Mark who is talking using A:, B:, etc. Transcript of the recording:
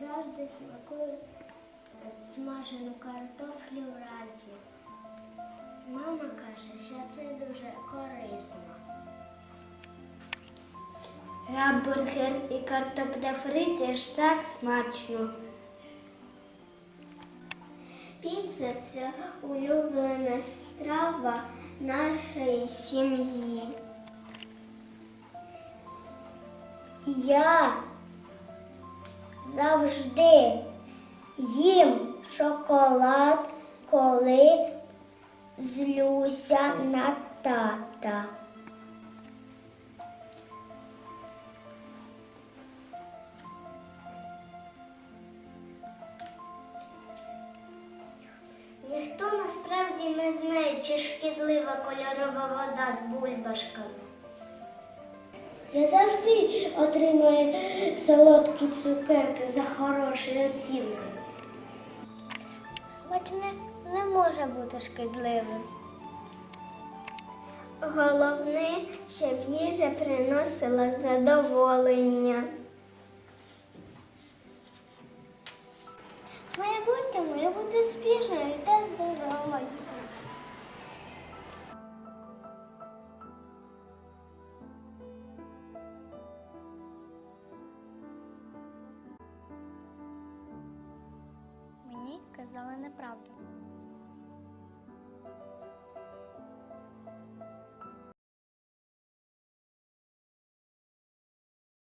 A: завжди смакую смажену картофлю вранці. Мама каже, що це дуже корисно. Гамбургер і картопля фрі це ж так смачно. Піца це улюблена страва нашої сім'ї. Я завжди їм шоколад, коли злюся на тата. Ніхто насправді не знає, чи шкідлива кольорова вода з бульбашками. Я завжди отримую солодкі цукерки за хорошою оцінкою. Смачне не може бути шкідливим. Головне, щоб їжа приносила задоволення. В майбутньому я буду спішною та здоровою.
B: Казали неправду.